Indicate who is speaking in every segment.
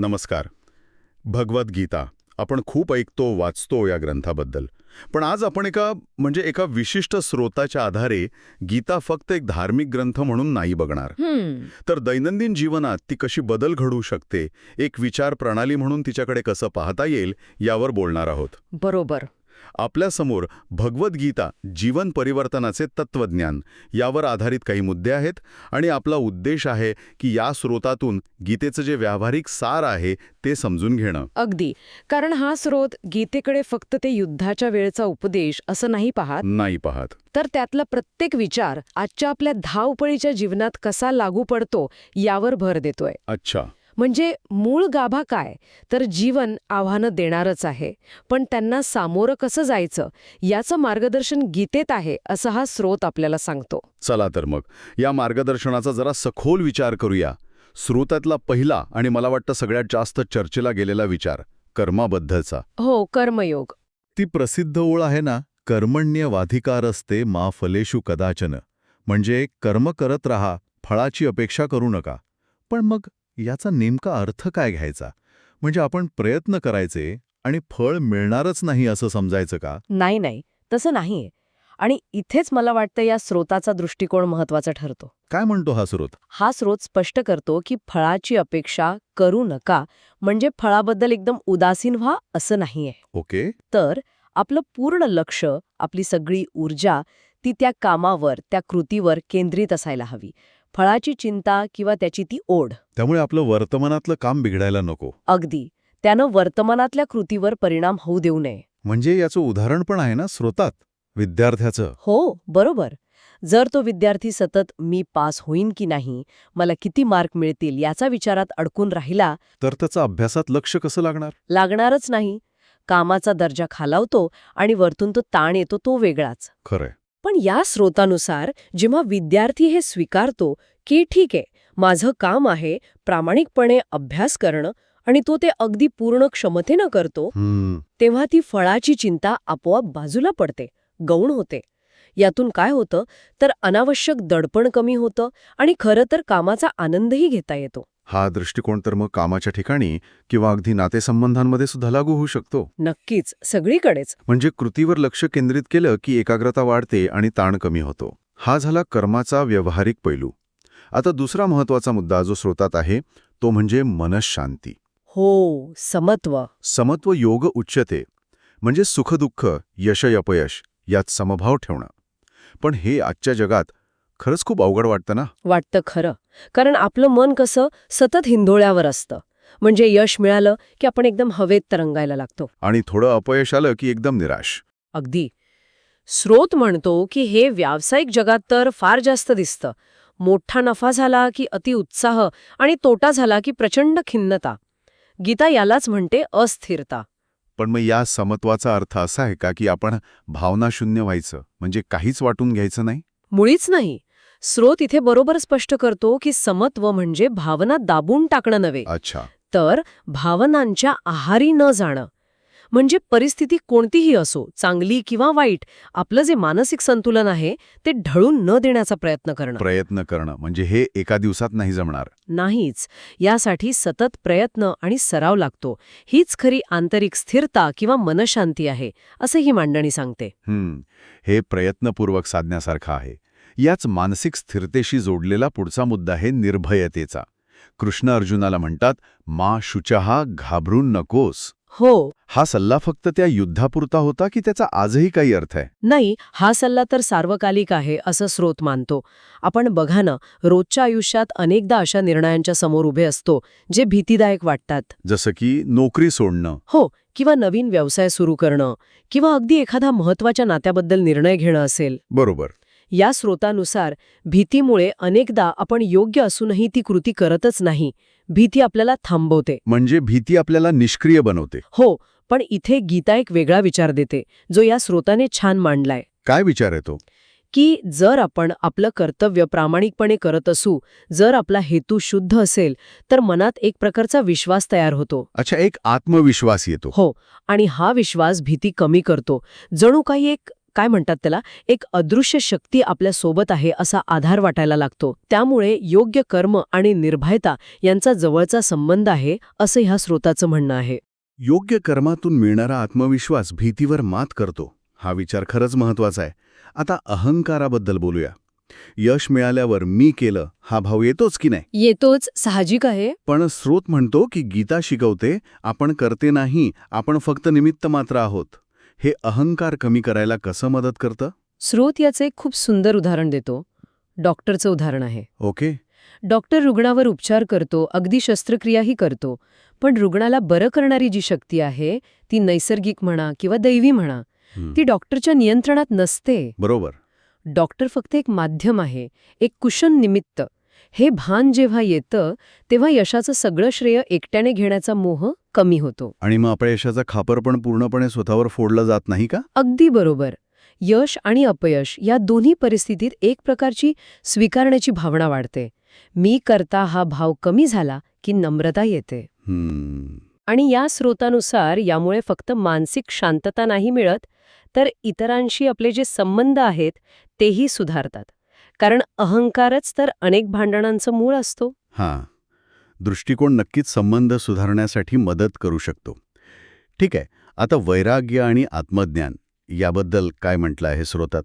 Speaker 1: नमस्कार. भगवद्गीता आपण खूप ऐकतो वाचतो या ग्रंथाबद्दल. पण आज आपण एका म्हणजे एका विशिष्ट स्रोताच्या आधारे गीता फक्त एक धार्मिक ग्रंथ म्हणून नाही बघणार. तर दैनंदिन जीवनात ती कशी बदल घडवू शकते एक विचार प्रणाली म्हणून तिच्याकडे कसं पाहता येईल यावर बोलणार आहोत.
Speaker 2: बरोबर.
Speaker 1: आपल्यासमोर भगवद्गीता जीवन परिवर्तनाचे तत्वज्ञान यावर आधारित काही मुद्दे आहेत आणि आपला उद्देश आहे की या स्रोतातून गीतेचं जे व्यावहारिक सार आहे ते समजून घेणं.
Speaker 2: अगदी. कारण हा स्रोत गीतेकडे फक्त ते युद्धाच्या वेळचा उपदेश असं नाही पाहत?
Speaker 1: नाही पाहत.
Speaker 2: तर त्यातला प्रत्येक विचार आजच्या आपल्या धावपळीच्या जीवनात कसा लागू पडतो यावर भर देतोय.
Speaker 1: अच्छा.
Speaker 2: म्हणजे मूळ गाभा काय? तर जीवन आव्हानं देणारच आहे. पण त्यांना सामोरं कसं जायचं? याचं मार्गदर्शन गीतेत आहे असं हा स्रोत आपल्याला सांगतो.
Speaker 1: चला तर मग या मार्गदर्शनाचा जरा सखोल विचार करूया. स्रोतातला पहिला आणि मला वाटतं सगळ्यात जास्त चर्चेला गेलेला विचार कर्माबद्दलचा.
Speaker 2: हो कर्मयोग.
Speaker 1: ती प्रसिद्ध ओळ आहे ना कर्मण्यवाधिकारस्ते मा फलेषु कदाचन. म्हणजे कर्म करत राहा फळाची अपेक्षा करू नका. पण मग याचा नेमका अर्थ काय घ्यायचा? म्हणजे आपण प्रयत्न करायचे आणि फळ मिळणारच नाही असं समजायचं का?
Speaker 2: नाही नाही. तसं नाहीये. आणि इथेच मला वाटतं या स्रोताचा दृष्टिकोन महत्त्वाचा ठरतो.
Speaker 1: काय म्हणतो हा स्रोत?
Speaker 2: हा स्रोत स्पष्ट करतो की फळाची अपेक्षा करू नका म्हणजे फळाबद्दल एकदम उदासीन व्हा असं नाहीये.
Speaker 1: ओके.
Speaker 2: तर आपलं पूर्ण लक्ष आपली सगळी ऊर्जा ती त्या कामावर त्या कृतीवर केंद्रित असायला हवी. फळाची चिंता किंवा त्याची ती ओढ.
Speaker 1: त्यामुळे आपलं वर्तमानातलं काम बिघडायला नको.
Speaker 2: अगदी. त्यानं वर्तमानातल्या कृतीवर परिणाम होऊ देऊ नये.
Speaker 1: म्हणजे याचं उदाहरण पण आहे ना स्रोतात विद्यार्थ्याचं.
Speaker 2: हो बरोबर. जर तो विद्यार्थी सतत मी पास होईन की नाही मला किती मार्क मिळतील याचा विचारात अडकून राहिला
Speaker 1: तर त्याचं अभ्यासात लक्ष कसं लागणार?
Speaker 2: लागणारच नाही. कामाचा दर्जा खालावतो आणि वरतून तो ताण येतो तो वेगळाच.
Speaker 1: खरंय.
Speaker 2: पण या स्रोतानुसार जेव्हा विद्यार्थी हे स्वीकारतो की ठीक आहे माझं काम आहे प्रामाणिकपणे अभ्यास करणं आणि तो ते अगदी पूर्ण क्षमतेनं करतो तेव्हा ती फळाची चिंता आपोआप बाजूला पडते गौण होते. यातून काय होतं तर अनावश्यक दडपण कमी होतं आणि खरं तर कामाचा आनंदही घेता येतो.
Speaker 1: हा दृष्टिकोन तर मग कामाच्या ठिकाणी किंवा अगदी नातेसंबंधांमध्ये सुद्धा लागू होऊ शकतो.
Speaker 2: नक्कीच. सगळीकडेच.
Speaker 1: म्हणजे कृतीवर लक्ष केंद्रित केलं की एकाग्रता वाढते आणि ताण कमी होतो. हा झाला कर्माचा व्यावहारिक पैलू. आता दुसरा महत्त्वाचा मुद्दा जो स्रोतात आहे तो म्हणजे मनशांती.
Speaker 2: हो समत्व.
Speaker 1: समत्व योग उच्चते. म्हणजे सुखदुःख यशयपयश यात समभाव ठेवणं. पण हे आजच्या जगात खरंच खूप अवघड वाटतं ना?
Speaker 2: वाटतं खरं. कारण आपलं मन कसं सतत हिंदोळ्यावर असतं. म्हणजे यश मिळालं की आपण एकदम हवेत तरंगायला लागतो.
Speaker 1: आणि थोडं अपयश आलं की एकदम निराश.
Speaker 2: अगदी. स्रोत म्हणतो की हे व्यावसायिक जगात तर फार जास्त दिसतं. मोठा नफा झाला की अतिउत्साह आणि तोटा झाला की प्रचंड खिन्नता. गीता यालाच म्हणते अस्थिरता.
Speaker 1: पण मग या समत्वाचा अर्थ असा आहे का की आपण भावनाशून्य व्हायचं म्हणजे काहीच वाटून घ्यायचं नाही?
Speaker 2: मुळीच नाही. स्रोत इथे बरोबर स्पष्ट करतो की समत्व म्हणजे भावना दाबून टाकणं नव्हे.
Speaker 1: अच्छा.
Speaker 2: तर भावनांच्या आहारी न जाणं. म्हणजे परिस्थिती कोणतीही असो चांगली किंवा वाईट आपलं जे मानसिक संतुलन आहे ते ढळून न देण्याचा प्रयत्न करणं.
Speaker 1: प्रयत्न करणं. म्हणजे हे एका दिवसात नाही जमणार.
Speaker 2: नाहीच. यासाठी सतत प्रयत्न आणि सराव लागतो. हीच खरी आंतरिक स्थिरता किंवा मनशांती आहे असं ही मांडणी सांगते.
Speaker 1: हे प्रयत्नपूर्वक साधण्यासारखं आहे. याच मानसिक स्थिरतेशी जोडलेला पुढचा मुद्दा आहे निर्भयतेचा. कृष्ण अर्जुनाला म्हणतात मा शुचहा घाबरून नकोस.
Speaker 2: हो.
Speaker 1: हा सल्ला फक्त त्या युद्धापुरता होता की त्याचा आजही काही अर्थ आहे?
Speaker 2: नाही हा सल्ला तर सार्वकालिक आहे असं स्रोत मानतो. आपण बघा ना रोजच्या आयुष्यात अनेकदा अशा निर्णयांच्या समोर उभे असतो जे भीतीदायक वाटतात.
Speaker 1: जसं की नोकरी सोडणं.
Speaker 2: हो किंवा नवीन व्यवसाय सुरू करणं किंवा अगदी एखादा महत्त्वाच्या नात्याबद्दल निर्णय घेणं असेल.
Speaker 1: बरोबर.
Speaker 2: या स्रोतानुसार भीतीमुळे अनेकदा आपण योग्य असूनही ती कृती करतच नाही. भीती आपल्याला थांबवते.
Speaker 1: म्हणजे भीती आपल्याला निष्क्रिय बनवते.
Speaker 2: हो पण इथे गीता एक वेगळा विचार देते जो या स्रोताने छान मांडलाय.
Speaker 1: काय विचार येतो
Speaker 2: की जर आपण आपलं कर्तव्य प्रामाणिकपणे करत असू जर आपला हेतू शुद्ध असेल तर मनात एक प्रकारचा विश्वास तयार होतो.
Speaker 1: अच्छा एक आत्मविश्वास येतो.
Speaker 2: हो आणि हा विश्वास भीती कमी करतो. जणू काही एक काय म्हणतात त्याला? एक अदृश्य शक्ती आपल्यासोबत आहे असा आधार वाटायला लागतो. त्यामुळे योग्य कर्म आणि निर्भयता यांचा जवळचा संबंध आहे असं ह्या स्रोताचं म्हणणं आहे.
Speaker 1: योग्य कर्मातून मिळणारा आत्मविश्वास भीतीवर मात करतो. हा विचार खरंच महत्त्वाचा आहे. आता अहंकाराबद्दल बोलूया. यश मिळाल्यावर मी केलं हा भाव येतोच की नाही?
Speaker 2: येतोच साहजिक आहे.
Speaker 1: पण स्रोत म्हणतो की गीता शिकवते आपण करते नाही आपण फक्त निमित्त मात्र आहोत. हे अहंकार कमी करायला कसं मदत करतं?
Speaker 2: स्रोत याचे एक खूप सुंदर उदाहरण देतो. डॉक्टरचं उदाहरण आहे.
Speaker 1: ओके.
Speaker 2: डॉक्टर रुग्णावर उपचार करतो अगदी शस्त्रक्रियाही करतो पण रुग्णाला बरं करणारी जी शक्ती आहे ती नैसर्गिक म्हणा किंवा दैवी म्हणा ती डॉक्टरच्या नियंत्रणात नसते.
Speaker 1: बरोबर.
Speaker 2: डॉक्टर फक्त एक माध्यम आहे एक कुशन निमित्त. हे भान जेव्हा येतं तेव्हा यशाचं सगळं श्रेय एकट्याने घेण्याचा मोह कमी होतो.
Speaker 1: आणि मग अपयशाचा खापर पण पूर्णपणे स्वतःवर फोडला जात नाही का?
Speaker 2: अगदी बरोबर. यश आणि अपयश या दोन्ही परिस्थितीत एक प्रकारची स्वीकारण्याची भावना वाढते. मी करता हा भाव कमी झाला की नम्रता येते. आणि या स्रोतानुसार यामुळे फक्त मानसिक शांतता नाही मिळत तर इतरांशी आपले जे संबंध आहेत तेही सुधारतात. कारण अहंकारच तर अनेक भांडणांचं मूळ असतो.
Speaker 1: हां. दृष्टिकोन नक्कीच संबंध सुधारण्यासाठी मदत करू शकतो. ठीक आहे. आता वैराग्य आणि आत्मज्ञान याबद्दल काय म्हटलं आहे स्रोतात?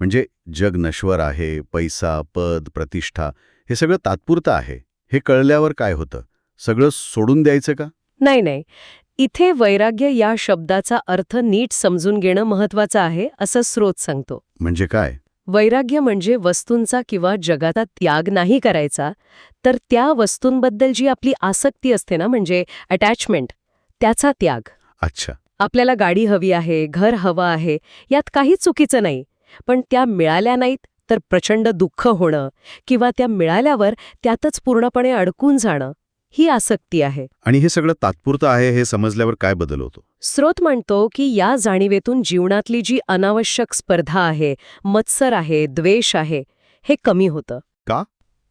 Speaker 1: म्हणजे जग नश्वर आहे पैसा पद प्रतिष्ठा हे सगळं तात्पुरतं आहे. हे कळल्यावर काय होतं? सगळं सोडून द्यायचं का?
Speaker 2: नाही नाही. इथे वैराग्य या शब्दाचा अर्थ नीट समजून घेणं महत्वाचं आहे असं स्रोत सांगतो.
Speaker 1: म्हणजे काय?
Speaker 2: वैराग्य म्हणजे वस्तूंचा किंवा जगाचा त्याग नाही करायचा तर त्या वस्तूंबद्दल जी आपली आसक्ती असते ना म्हणजे अटॅचमेंट त्याचा त्याग.
Speaker 1: अच्छा.
Speaker 2: आपल्याला गाडी हवी आहे घर हवं आहे यात काहीच चुकीचं नाही. पण त्या मिळाल्या नाहीत तर प्रचंड दुःख होणं किंवा त्या मिळाल्यावर त्यातच पूर्णपणे अडकून जाणं. ही आसक्ती आहे.
Speaker 1: आणि हे सगळं तात्पुरतं आहे हे समजल्यावर काय बदल होतो?
Speaker 2: स्रोत म्हणतो की या जाणीवेतून जीवनातली जी अनावश्यक स्पर्धा आहे मत्सर आहे द्वेष आहे हे कमी होतं.
Speaker 1: का?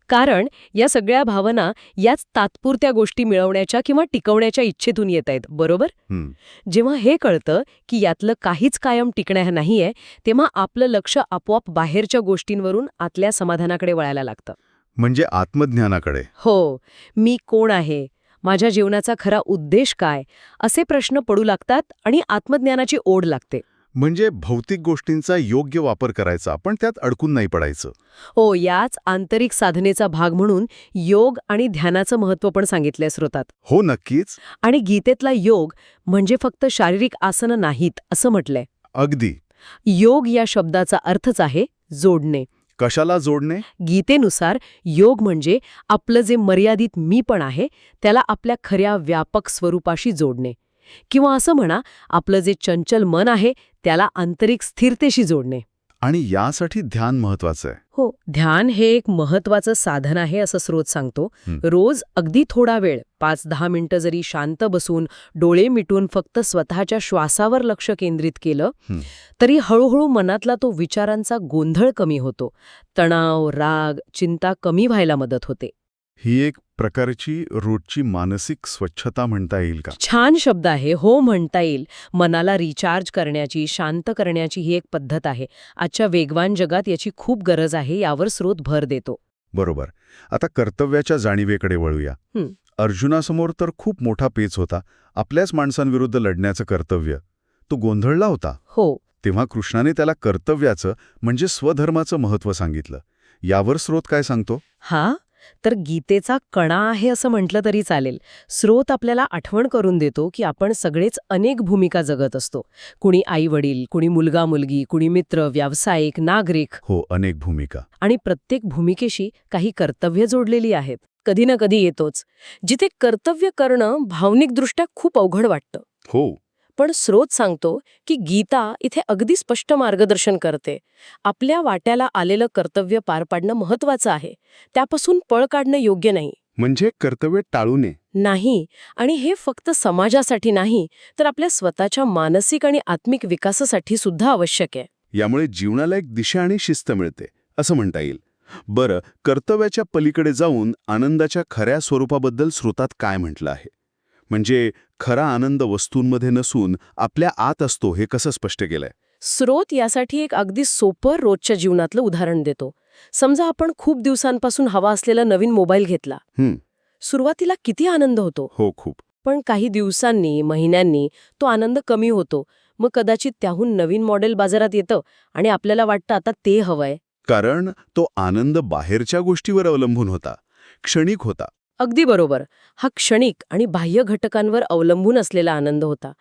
Speaker 2: कारण या सगळ्या भावना याच तात्पुरत्या गोष्टी मिळवण्याच्या किंवा टिकवण्याच्या इच्छेतून येत आहेत बरोबर?
Speaker 1: हं,
Speaker 2: जेव्हा हे कळतं की यातलं काहीच कायम टिकण्या नाहीये तेव्हा आपलं लक्ष आपोआप बाहेरच्या गोष्टींवरून आतल्या समाधानाकडे वळायला लागतं.
Speaker 1: म्हणजे आत्मज्ञानाकडे.
Speaker 2: हो मी कोण आहे? माझ्या जीवनाचा खरा उद्देश काय? असे प्रश्न पडू लागतात आणि आत्मज्ञानाची ओढ लागते.
Speaker 1: म्हणजे भौतिक गोष्टींचा योग्य वापर करायचा पण त्यात अडकून नाही पडायचं.
Speaker 2: हो याच आंतरिक साधनेचा भाग म्हणून योग आणि ध्यानाचं महत्त्व पण सांगितलंय स्रोतात.
Speaker 1: हो नक्कीच.
Speaker 2: आणि गीतेतला योग म्हणजे फक्त शारीरिक आसनं नाहीत असं म्हटलंय.
Speaker 1: अगदी.
Speaker 2: योग या शब्दाचा अर्थच आहे जोडणे.
Speaker 1: कशाला जोडणे?
Speaker 2: गीतेनुसार योग म्हणजे आपलं जे मर्यादित मी पण आहे त्याला आपल्या खऱ्या व्यापक स्वरूपाशी जोडणे. किंवा असं म्हणा आपलं जे चंचल मन आहे त्याला आंतरिक स्थिरतेशी जोडणे.
Speaker 1: आणि यासाठी ध्यान महत्वाचं आहे
Speaker 2: हो ध्यान हे एक महत्वाचं साधन आहे असं स्रोत सांगतो. रोज अगदी थोडा वेळ पाच दहा मिनिटं जरी शांत बसून डोळे मिटून फक्त स्वतःच्या श्वासावर लक्ष केंद्रित केलं. तरी हळूहळू मनातला तो विचारांचा गोंधळ कमी होतो तणाव राग चिंता कमी व्हायला मदत होते
Speaker 1: ही एक प्रकारची रोजची मानसिक स्वच्छता म्हणता येईल का?
Speaker 2: छान शब्द आहे. हो म्हणता येईल. मनाला रिचार्ज करण्याची शांत करण्याची ही एक पद्धत आहे. आजच्या वेगवान जगात याची खूप गरज आहे यावर स्रोत भर देतो.
Speaker 1: बरोबर. आता कर्तव्याच्या जाणीवेकडे वळूया. अर्जुनासमोर तर खूप मोठा पेच होता. आपल्याच माणसांविरुद्ध लढण्याचं कर्तव्य. तो गोंधळला होता.
Speaker 2: हो.
Speaker 1: तेव्हा कृष्णाने त्याला कर्तव्याचं म्हणजे स्वधर्माचं महत्त्व सांगितलं. यावर स्रोत काय सांगतो?
Speaker 2: हा? तर गीतेचा कणा आहे असं म्हटलं तरी चालेल. स्रोत आपल्याला आठवण करून देतो की आपण सगळेच अनेक भूमिका जगत असतो. कुणी आई वडील कुणी मुलगा मुलगी कुणी मित्र व्यावसायिक नागरिक.
Speaker 1: हो अनेक भूमिका.
Speaker 2: आणि प्रत्येक भूमिकेशी काही कर्तव्य जोडलेली आहेत. कधी ना कधी येतोच. जिथे कर्तव्य करणं भावनिकदृष्ट्या खूप अवघड वाटतं.
Speaker 1: हो.
Speaker 2: पण स्रोत सांगतो की गीता इथे अगदी स्पष्ट मार्गदर्शन करते. आपल्या वाट्याला आलेलं कर्तव्य पार पाडणं महत्वाचं आहे. त्यापासून पळ काढणं योग्य नाही.
Speaker 1: म्हणजे कर्तव्य टाळू नये.
Speaker 2: नाही. आणि हे फक्त समाजासाठी नाही तर आपल्या स्वतःच्या मानसिक आणि आत्मिक विकासासाठी सुद्धा आवश्यक आहे.
Speaker 1: यामुळे जीवनाला एक दिशा आणि शिस्त मिळते असं म्हणता येईल. बरं कर्तव्याच्या पलीकडे जाऊन आनंदाच्या खऱ्या स्वरूपाबद्दल स्रोतात काय म्हटलं आहे? म्हणजे खरा आनंद वस्तूंमध्ये नसून आपल्या आत असतो हे कसं स्पष्ट केलंय?
Speaker 2: स्रोत यासाठी एक अगदी सोपं रोजच्या जीवनातलं उदाहरण देतो. समजा आपण खूप दिवसांपासून हवा असलेला नवीन मोबाईल घेतला. सुरुवातीला किती आनंद होतो?
Speaker 1: हो खूप.
Speaker 2: पण काही दिवसांनी महिन्यांनी तो आनंद कमी होतो. मग कदाचित त्याहून नवीन मॉडेल बाजारात येतं आणि आपल्याला वाटतं आता ते हवंय.
Speaker 1: कारण तो आनंद बाहेरच्या गोष्टीवर अवलंबून होता. क्षणिक होता.
Speaker 2: अगदी बरोबर. हा क्षणिक आणि बाह्य घटकांवर अवलंबून असलेला आनंद होता.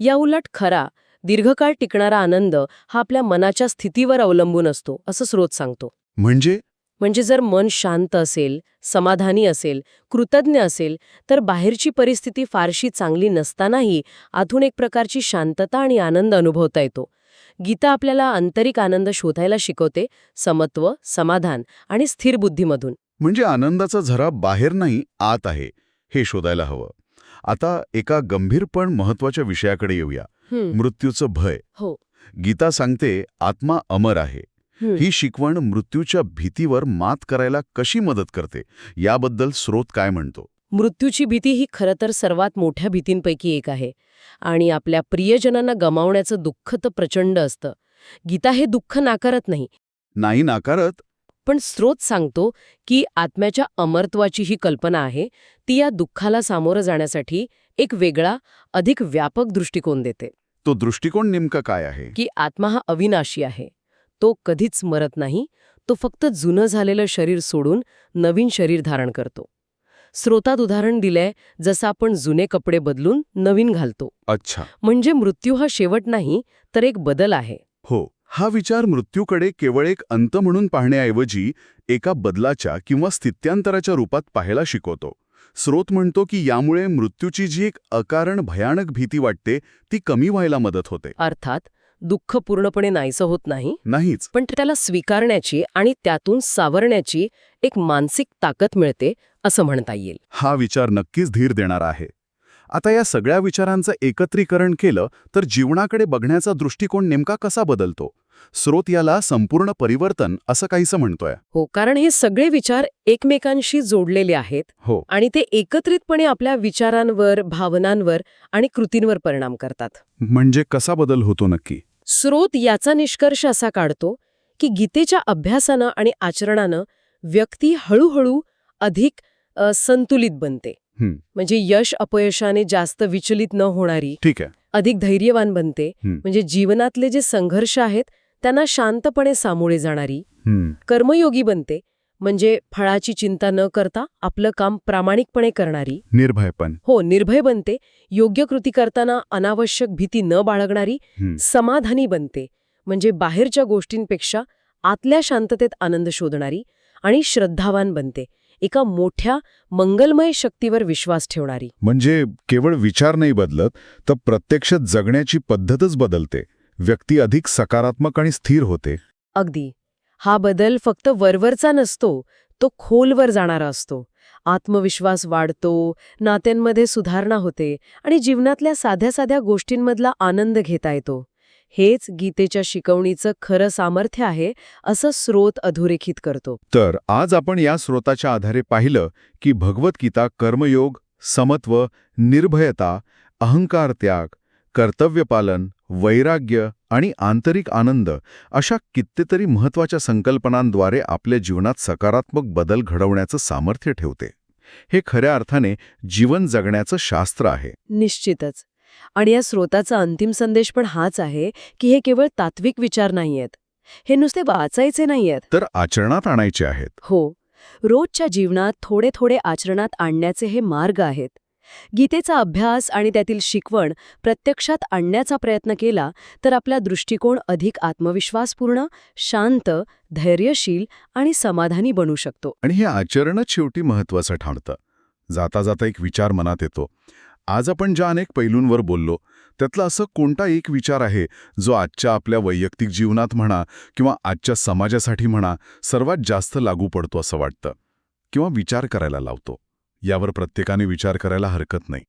Speaker 2: याउलट खरा दीर्घकाळ टिकणारा आनंद हा आपल्या मनाच्या स्थितीवर अवलंबून असतो असं स्रोत सांगतो.
Speaker 1: म्हणजे?
Speaker 2: म्हणजे जर मन शांत असेल समाधानी असेल कृतज्ञ असेल तर बाहेरची परिस्थिती फारशी चांगली नसतानाही आतून एक प्रकारची शांतता आणि आनंद अनुभवता येतो. गीता आपल्याला आंतरिक आनंद शोधायला शिकवते समत्व समाधान आणि स्थिर बुद्धीमधून.
Speaker 1: म्हणजे आनंदाचा झरा बाहेर नाही आत आहे हे शोधायला हवं. आता एका गंभीर पण महत्त्वाच्या विषयाकडे येऊया. मृत्यूचं भय.
Speaker 2: हो.
Speaker 1: गीता सांगते आत्मा अमर आहे.
Speaker 2: हं.
Speaker 1: ही शिकवण मृत्यूच्या भीतीवर मात करायला कशी मदत करते? याबद्दल स्रोत काय म्हणतो?
Speaker 2: मृत्यूची भीती ही खरं तर सर्वात मोठ्या भीतींपैकी एक आहे. आणि आपल्या प्रियजनांना गमावण्याचं दुःख तर प्रचंड असतं. गीता हे दुःख नाकारत नाही.
Speaker 1: नाही नाकारत
Speaker 2: पण स्रोत सांगतो की आत्म्याच्या अमरत्वाची ही कल्पना आहे ती या दुःखाला सामोरं जाण्यासाठी एक वेगळा अधिक व्यापक दृष्टिकोन देते.
Speaker 1: तो दृष्टिकोन नेमका काय आहे?
Speaker 2: की आत्मा हा अविनाशी आहे. तो कधीच मरत नाही तो फक्त जुनं झालेलं शरीर सोडून नवीन शरीर धारण करतो. स्रोतात उदाहरण दिलंय जसं आपण जुने कपडे बदलून नवीन घालतो.
Speaker 1: अच्छा.
Speaker 2: म्हणजे मृत्यू हा शेवट नाही तर एक बदल आहे.
Speaker 1: हो. हा विचार मृत्यूकडे केवळ एक अंत म्हणून पाहण्याऐवजी एका बदलाच्या किंवा स्थित्यांतराच्या रूपात पाहायला शिकवतो. स्रोत म्हणतो की यामुळे मृत्यूची जी एक अकारण भयानक भीती वाटते ती कमी व्हायला मदत होते.
Speaker 2: अर्थात दुःख पूर्णपणे नाहीसं होत नाही
Speaker 1: नाहीच.
Speaker 2: पण त्याला स्वीकारण्याची आणि त्यातून सावरण्याची एक मानसिक ताकद मिळते असं म्हणता येईल.
Speaker 1: हा विचार नक्कीच धीर देणारा आहे. आता या सगळ्या विचारांचं एकत्रीकरण केलं तर जीवनाकडे बघण्याचा दृष्टिकोन नेमका कसा बदलतो? स्रोत याला संपूर्ण परिवर्तन असं काहीसं म्हणतोय.
Speaker 2: हो कारण हे सगळे विचार एकमेकांशी जोडलेले आहेत
Speaker 1: हो.
Speaker 2: आणि ते एकत्रितपणे आपल्या विचारांवर भावनांवर आणि कृतींवर परिणाम करतात.
Speaker 1: म्हणजे कसा बदल होतो नक्की?
Speaker 2: स्रोत याचा निष्कर्ष असा काढतो की गीतेच्या अभ्यासानं आणि आचरणानं व्यक्ती हळूहळू अधिक संतुलित बनते. म्हणजे यश अपयशाने जास्त विचलित न होणारी
Speaker 1: ठीक आहे.
Speaker 2: अधिक धैर्यवान बनते. म्हणजे जीवनातले जे संघर्ष आहेत त्यांना शांतपणे सामोरे जाणारी कर्मयोगी बनते. म्हणजे फळाची चिंता न करता आपलं काम प्रामाणिकपणे करणारी.
Speaker 1: निर्भयपण
Speaker 2: हो निर्भय बनते. योग्य कृती करताना अनावश्यक भीती न बाळगणारी. समाधानी बनते. म्हणजे बाहेरच्या गोष्टींपेक्षा आतल्या शांततेत आनंद शोधणारी आणि श्रद्धावान बनते. एका मोठ्या मंगलमय शक्तीवर विश्वास ठेवणारी.
Speaker 1: म्हणजे केवळ विचार नाही बदलत तर प्रत्यक्षात जगण्याची पद्धतच बदलते. व्यक्ती अधिक सकारात्मक आणि स्थिर होते.
Speaker 2: अगदी. हा बदल फक्त वरवरचा नसतो तो खोलवर जाणारा असतो. आत्मविश्वास वाढतो नात्यांमध्ये सुधारणा होते आणि जीवनातल्या साध्या साध्या गोष्टींमधला आनंद घेता येतो. हेच गीतेच्या शिकवणीचं खरं सामर्थ्य आहे असं स्रोत अधोरेखित करतो.
Speaker 1: तर आज आपण या स्रोताच्या आधारे पाहिलं की भगवद्गीता कर्मयोग समत्व निर्भयता अहंकार त्याग कर्तव्यपालन वैराग्य आणि आंतरिक आनंद अशा कितीतरी महत्त्वाच्या संकल्पनांद्वारे आपल्या जीवनात सकारात्मक बदल घडवण्याचं सामर्थ्य ठेवते. हे खऱ्या अर्थाने जीवन जगण्याचं शास्त्र आहे.
Speaker 2: निश्चितच. आणि या स्रोताचा अंतिम संदेश पण हाच आहे की हे केवळ तात्विक विचार नाहीयेत. हे नुसते वाचायचे नाहीयेत.
Speaker 1: तर आचरणात आणायचे आहेत.
Speaker 2: हो. रोजच्या जीवनात थोडे थोडे आचरणात आणण्याचे हे मार्ग आहेत. गीतेचा अभ्यास आणि त्यातील शिकवण प्रत्यक्षात आणण्याचा प्रयत्न केला तर आपला दृष्टिकोन अधिक आत्मविश्वासपूर्ण शांत धैर्यशील आणि समाधानी बनू शकतो.
Speaker 1: आणि हे आचरणच शेवटी महत्वाचं ठरतं. जाता जाता एक विचार मनात येतो. आज आपण ज्या अनेक पैलूंवर बोललो त्यातला असं कोणता एक विचार आहे जो आजच्या आपल्या वैयक्तिक जीवनात म्हणा किंवा आजच्या समाजासाठी म्हणा सर्वात जास्त लागू पडतो असं वाटतं? किंवा विचार करायला लावतो? यावर प्रत्येकाने विचार करायला हरकत नाही.